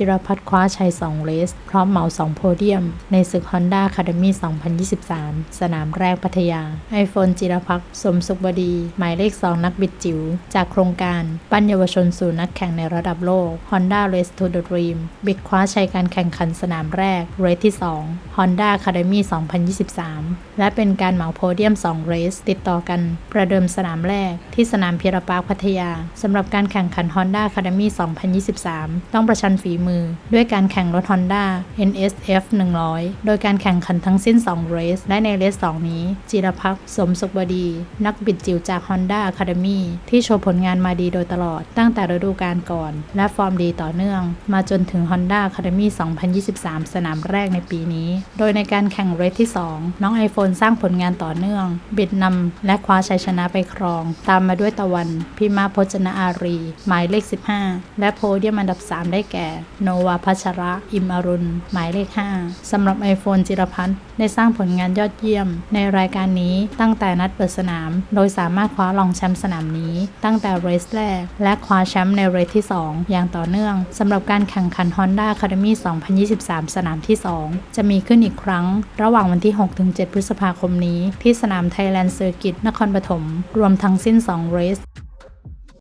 จิรพัฒน์คว้าชัย 2เรสพร้อมเหมา 2 โพเดียม ในศึก Honda Academy 2023 สนามแรกพัทยา ไอโฟนจิรพัฒน์สมสุขบดี หมายเลข 2 นักบิดจิ๋ว จากโครงการ ปั้นเยาวชนสู่นักแข่งในระดับโลก Honda Race to the Dream บิดคว้าชัยการแข่งขันสนามแรก เรสที่ 2 Honda Academy 2023 และเป็นการเหมาโพเดียม 2 เรส ติดต่อกัน ประเดิมสนามแรก ที่สนามพีรปาร์คพัทยาสำหรับการแข่งขัน Honda Academy 2023 ต้องประชันฝีมือด้วยการแข่งรถ Honda NSF 100 โดยการแข่งขันทั้งสิ้น 2 เรส และในเรส 2 นี้ จิรพักสมสุขบดี นักบิดจิ๋วจาก Honda Academy ที่โชว์ผลงานมาดีโดยตลอด ตั้งแต่ฤดูกาลก่อน และฟอร์มดีต่อเนื่อง มาจนถึง Honda Academy 2023 สนามแรกในปีนี้ โดยในการแข่งเรสที่ 2 น้อง iPhone สร้างผลงานต่อเนื่อง บิดนำและคว้าชัยชนะไปครอง ตามมาด้วยตะวัน พิมาพจนาอารี หมายเลข 15 และโพเดียมอันดับ 3 ได้แก่โนวาพัชระ อิมอรุณ หมายเลข 5 สำหรับ iPhone จิรพัฒน์ได้สร้างผลงานยอดเยี่ยม ในรายการนี้ตั้งแต่นัดเปิดสนาม โดยสามารถคว้ารองแชมป์สนามนี้ ตั้งแต่เรสแรก และคว้าแชมป์ในเรสที่ 2 อย่างต่อเนื่องสำหรับการแข่งขัน Honda Academy 2023 สนามที่ 2 จะมีขึ้นอีกครั้ง ระหว่างวันที่ 6-7 พฤษภาคมนี้ ที่สนาม Thailand Circuit นครปฐมรวมทั้งสิ้น2เรส